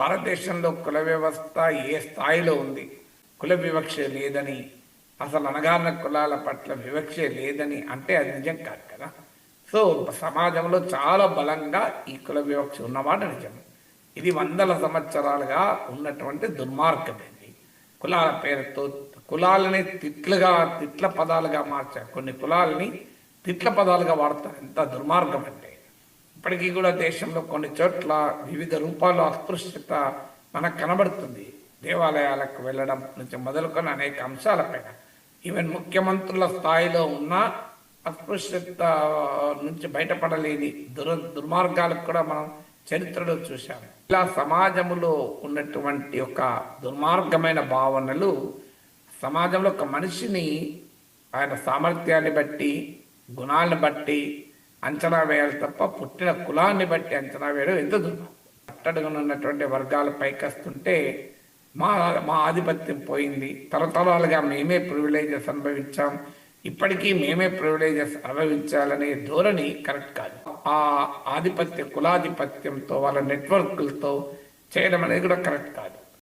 భారతదేశంలో కుల వ్యవస్థ ఏ స్థాయిలో ఉంది? కుల వివక్ష లేదని అసలు అనగాన కులాల పట్ల వివక్ష లేదని అంటే అది నిజం కాదు కదా. సో సమాజంలో చాలా బలంగా ఈ కుల వివక్ష ఉన్నమాట నిజం ఇది వందల సంవత్సరాలుగా ఉన్నటువంటి దుర్మార్గం ఇది. కులాల పేరుతో కులాలని తిట్లుగా తిట్ల పదాలుగా మార్చారు. కొన్ని కులాలని తిట్ల పదాలుగా వాడతారు. ఎంత దుర్మార్గం అంటే. ఇప్పటికీ కూడా దేశంలో కొన్ని చోట్ల వివిధ రూపాల్లో అస్పృశ్యత మనకు కనబడుతుంది. దేవాలయాలకు వెళ్ళడం నుంచి మొదలుకొని అనేక అంశాలపైన ఈవెన్ ముఖ్యమంత్రుల స్థాయిలో ఉన్న అస్పృశ్యత నుంచి బయటపడలేని దుర దుర్మార్గాలకు కూడా మనం చరిత్రలో చూశాము ఇలా సమాజంలో ఉన్నటువంటి ఒక దుర్మార్గమైన భావనలు సమాజంలో ఒక మనిషిని ఆయన సామర్థ్యాన్ని బట్టి గుణాలను బట్టి అంచనా వేయాలి తప్ప పుట్టిన కులాన్ని బట్టి అంచనా వేయడం ఎంత దూరం అట్టడుగున ఉన్నటువంటి వర్గాలు పైకస్తుంటే మా మా ఆధిపత్యం పోయింది. తరతరాలుగా మేమే ప్రివిలేజెస్ అనుభవించాం. ఇప్పటికీ మేమే ప్రివిలేజెస్ అనుభవించాలనే ధోరణి కరెక్ట్ కాదు. ఆ ఆధిపత్య కులాధిపత్యంతో వాళ్ళ నెట్వర్క్లతో చేయడం అనేది కూడా కరెక్ట్ కాదు.